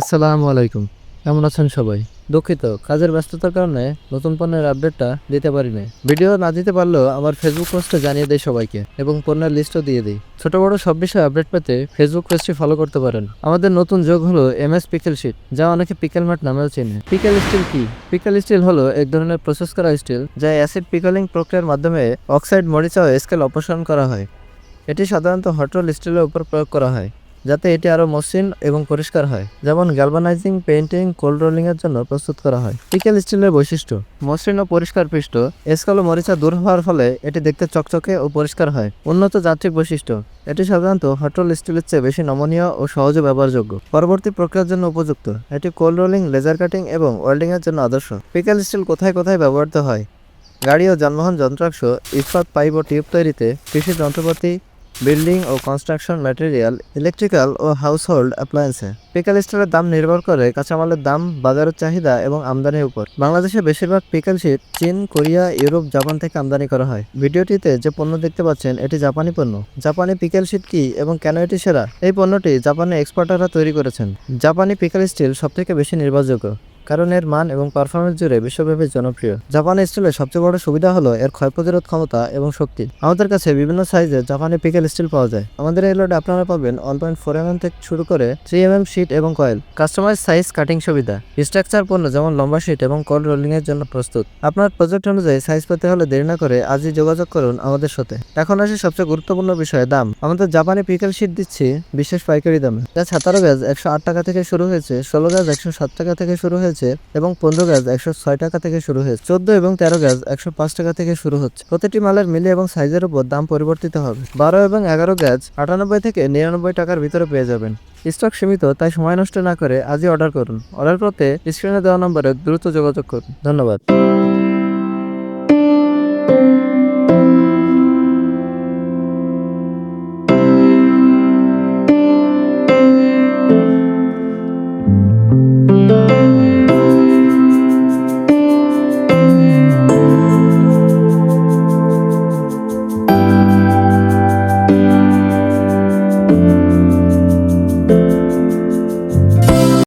আসসালামু আলাইকুম। কেমন আছেন সবাই? দুঃখিত, কাজের ব্যস্ততার কারণে নতুন পণ্যের আপডেটটা দিতে পারিনি। ভিডিও না দিতে পারলেও আমার ফেসবুক পোস্টে জানিয়ে দেয় সবাইকে এবং পণ্যের লিস্টও দিয়ে দিই। ছোট বড় সব বিষয়ে আপডেট পেতে ফেসবুক পেজটি ফলো করতে পারেন। আমাদের নতুন যোগ হলো এম এস পিকেল শিট যা অনেকে পিকেল মাঠ নামেও চেনে। পিকেল স্টিল কি? পিকেল স্টিল হলো এক ধরনের প্রসেস করা স্টিল যা অ্যাসিড পিকলিং প্রক্রিয়ার মাধ্যমে অক্সাইড মরিচা ও স্কেল অপসারণ করা হয়। এটি সাধারণত হটরল স্টিলের উপর প্রয়োগ করা হয়। যাতে এটি আরও মসৃণ এবং পরিষ্কার হয়। যেমন গ্যালভানাইজিং পেইন্টিং কোল্ড রোলিং এর জন্য প্রস্তুত করা হয়। পিকেল স্টিলের বৈশিষ্ট্য, মসৃণ ও পরিষ্কার পৃষ্ঠ, এসকাল ও মরিচা দূর হওয়ার ফলে এটি দেখতে চকচকে ও পরিষ্কার হয়। উন্নত যান্ত্রিক বৈশিষ্ট্য, এটি সাধারণত হটরল স্টিলের চেয়ে বেশি নমনীয় ও সহজে ব্যবহারযোগ্য। পরবর্তী প্রক্রিয়ার জন্য উপযুক্ত, এটি কোল্ড রোলিং লেজার কাটিং এবং ওয়েল্ডিং এর জন্য আদর্শ। পিকেল স্টিল কোথায় কোথায় ব্যবহৃত হয়? গাড়ি ও যানবাহন যন্ত্রাংশ, ইস্পাত, পাইপ ও টিউব তৈরিতে কৃষি যন্ত্রপাতি বিল্ডিং ও কনস্ট্রাকশন ম্যাটেরিয়াল, ইলেকট্রিক্যাল ও হাউসহোল্ড অ্যাপ্লায়েন্সে। পিকাল স্টিলের দাম নির্ভর করে কাঁচামালের দাম, বাজারের চাহিদা এবং আমদানির উপর। বাংলাদেশে বেশিরভাগ পিকাল শিট চীন, কোরিয়া, ইউরোপ, জাপান থেকে আমদানি করা হয়। ভিডিওটিতে যে পণ্য দেখতে পাচ্ছেন, এটি জাপানি পণ্য। জাপানি পিকেল শিট কি এবং কেন এটি সেরা? এই পণ্যটি জাপানি এক্সপার্টাররা তৈরি করেছেন। জাপানি পিকেল স্টিল সবথেকে বেশি নির্ভরযোগ্য। কারণ এর মান এবং পারফরমেন্স জুড়ে বিশ্বব্যাপী জনপ্রিয়। জাপানি স্টিলের সবচেয়ে বড় সুবিধা হলো এর ক্ষয় প্রতিরোধ ক্ষমতা এবং শক্তি। আমাদের কাছে বিভিন্ন সাইজের জাপানি পিকেল স্টিল পাওয়া যায়। আমাদের এই লোডে আপনারা পাবেন ওয়ান পয়েন্ট ফোর এম থেকে শুরু করে থ্রি এম এম শিট এবং কয়েল কাস্টমাইজ সাইজ কাটিং সুবিধা। স্ট্রাকচার পণ্য যেমন লম্বা শিট এবং কল রোলিং এর জন্য প্রস্তুত। আপনার প্রজেক্ট অনুযায়ী সাইজ পেতে হলে দেরি না করে আজই যোগাযোগ করুন আমাদের সাথে। এখন আসি সবচেয়ে গুরুত্বপূর্ণ বিষয়, দাম। আমাদের জাপানি পিকেল শিট দিচ্ছি বিশেষ পাইকারি দামে। যা সাতারো গ্যাস একশো আট টাকা থেকে শুরু হয়েছে, ষোলো গ্যাস একশো সাত টাকা থেকে শুরু হয়েছে এবং পনেরো গ্যাস একশো ছয় টাকা থেকে শুরু হয়েছে। চোদ্দ এবং তেরো গ্যাস একশো পাঁচ টাকা থেকে শুরু হচ্ছে। প্রতিটি মালের মিলে এবং সাইজের উপর দাম পরিবর্তিত হবে। বারো এবং এগারো গ্যাস আটানব্বই থেকে নিরানব্বই টাকার ভিতরে পেয়ে যাবেন। স্টক সীমিত, তাই সময় নষ্ট না করে আজই অর্ডার করুন। অর্ডার করতে স্ক্রিনে দেওয়া নম্বরে দ্রুত যোগাযোগ করুন। ধন্যবাদ।